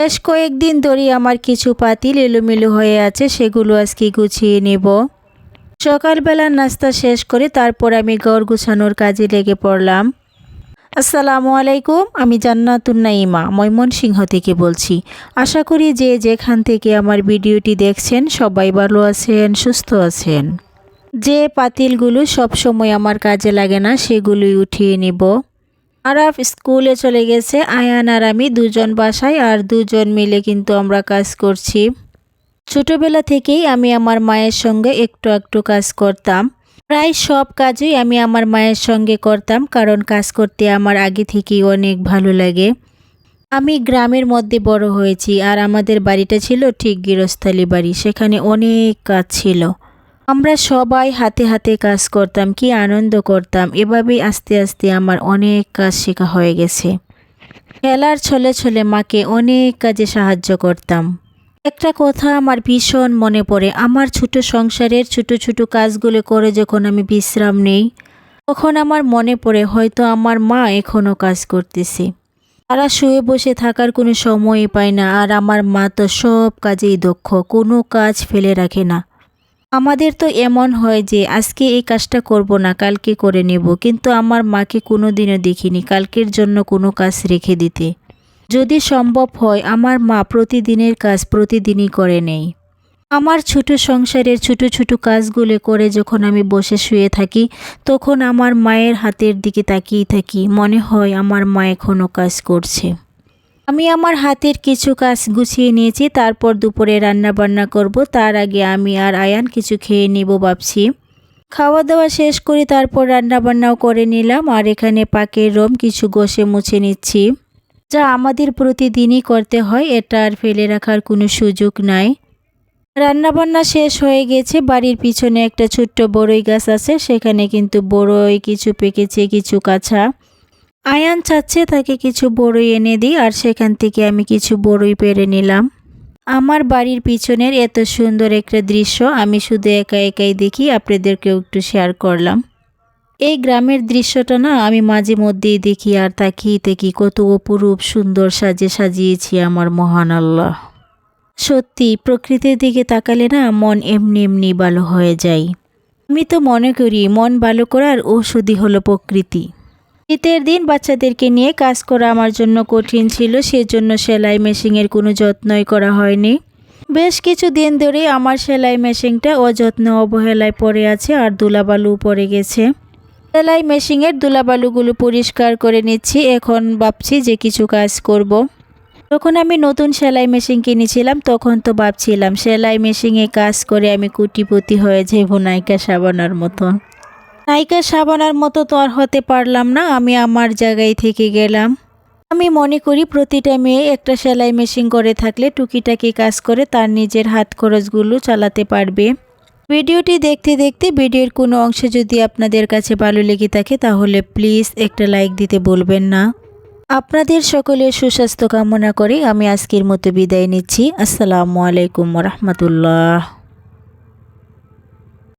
বেশ কয়েকদিন ধরে আমার কিছু পাতিল এলোমেলো হয়ে আছে, সেগুলো আজকে গুছিয়ে নেব। সকালবেলা নাস্তা শেষ করে তারপর আমি ঘর গুছানোর কাজে লেগে পড়লাম। আসসালামু আলাইকুম, আমি জান্নাতুন নাইমা ময়মনসিংহ থেকে বলছি। আশা করি যে যেখান থেকে আমার ভিডিওটি দেখছেন, সবাই ভালো আছেন, সুস্থ আছেন। যে পাতিলগুলো সব সময় আমার কাজে লাগে না, সেগুলোই উঠিয়ে নিব। আরাফ স্কুলে চলে গেছে, আয়ান আর আমি দুজন বাসায় আর দুজন মিলে কিন্তু আমরা কাজ করছি। ছোটবেলা থেকেই আমি আমার মায়ের সঙ্গে একটু একটু কাজ করতাম। প্রায় সব কাজই আমি আমার মায়ের সঙ্গে করতাম, কারণ কাজ করতে আমার আগে থেকেই অনেক ভালো লাগে। আমি গ্রামের মধ্যে বড় হয়েছি আর আমাদের বাড়িটা ছিল ঠিক গৃহস্থালী বাড়ি, সেখানে অনেক কাজ ছিল। আমরা সবাই হাতে হাতে কাজ করতাম, কি আনন্দ করতাম। এভাবেই আস্তে আস্তে আমার অনেক কাজ শেখা হয়ে গেছে। খেলার ছলে ছলে মাকে অনেক কাজে সাহায্য করতাম। একটা কথা আমার ভীষণ মনে পড়ে, আমার ছোট সংসারের ছোট ছোট কাজগুলো করে যখন আমি বিশ্রাম নেই, তখন আমার মনে পড়ে, হয়তো আমার মা এখনও কাজ করতেছে। তারা শুয়ে বসে থাকার কোনো সময়ই পায় না, আর আমার মা তো সব কাজেই দক্ষ, কোনো কাজ ফেলে রাখে না। আমাদের তো এমন হয় যে, আজকে এই কাজটা করব না, কালকে করে নেব। কিন্তু আমার মাকে কোনো দিনও দেখিনি, কালকের জন্য কোনো কাজ রেখে দিতে। যদি সম্ভব হয়, আমার মা প্রতিদিনের কাজ প্রতিদিনই করে নেই। আমার ছোট সংসারের ছোট ছোট কাজগুলো করে যখন আমি বসে শুয়ে থাকি, তখন আমার মায়ের হাতের দিকে তাকিয়ে থাকি। মনে হয় আমার মা এখনও কাজ করছে। আমি আমার হাতের কিছু কাজ গুছিয়ে নিয়েছি, তারপর দুপুরে রান্না বান্না করব। তার আগে আমি আর আয়ান কিছু খেয়ে নিব ভাবছি। খাওয়া দাওয়া শেষ করে তারপর রান্না বান্নাও করে নিলাম আর এখানে পাকের রম কিছু ঘষে মুছে নিচ্ছি। যা আমাদের প্রতিদিনই করতে হয়, এটা আর ফেলে রাখার কোনো সুযোগ নাই। রান্নাবান্না শেষ হয়ে গেছে, বাড়ির পিছনে একটা ছোট্ট বড়ই গাছ আছে, সেখানে কিন্তু বড়ই কিছু পেকেছে, কিছু কাঁচা। আয়ান চাচ্ছে তাকে কিছু বড়ই এনে দিই আর সেখান থেকে আমি কিছু বড়ই পেরে নিলাম। আমার বাড়ির পিছনের এত সুন্দর একটা দৃশ্য আমি শুধু একা একাই দেখি, আপনাদেরকেও একটু শেয়ার করলাম। এই গ্রামের দৃশ্যটা না আমি মাঝে মধ্যেই দেখি আর তাকিয়ে দেখি কত অপরূপ সুন্দর সাজে সাজিয়েছি আমার মহান আল্লাহ। সত্যি, প্রকৃতির দিকে তাকালে না মন এমনি এমনি ভালো হয়ে যায়। আমি তো মনে করি মন ভালো করার ওষুধই হলো প্রকৃতি। শীতের দিন বাচ্চাদেরকে নিয়ে কাজ করা আমার জন্য কঠিন ছিল, সেজন্য সেলাই মেশিনের কোনো যত্নই করা হয়নি। বেশ কিছু দিন ধরে আমার সেলাই মেশিনটা অযত্ন অবহেলায় পড়ে আছে আর দুলাবালু পড়ে গেছে। সেলাই মেশিনের দুলাবালুগুলো পরিষ্কার করে নিচ্ছি, এখন ভাবছি যে কিছু কাজ করব। যখন আমি নতুন সেলাই মেশিন কিনেছিলাম, তখন তো ভাবছিলাম, সেলাই মেশিনে কাজ করে আমি কুটিপতি হয়ে যাইব নায়িকা সাবানার মতো। নায়িকা সাবানার মতো তো আর হতে পারলাম না, আমি আমার জায়গায় থেকে গেলাম। আমি মনে করি প্রতিটা মেয়ে একটা সেলাই মেশিন করে থাকলে টুকিটাকি কাজ করে তার নিজের হাত খরচগুলো চালাতে পারবে। ভিডিওটি দেখতে দেখতে ভিডিওর কোনো অংশ যদি আপনাদের কাছে ভালো লেগে থাকে তাহলে প্লিজ একটা লাইক দিতে বলবেন না। আপনাদের সকলের সুস্বাস্থ্য কামনা করে আমি আজকের মতো বিদায় নিচ্ছি। আসসালামু আলাইকুম রহমতুল্লাহ।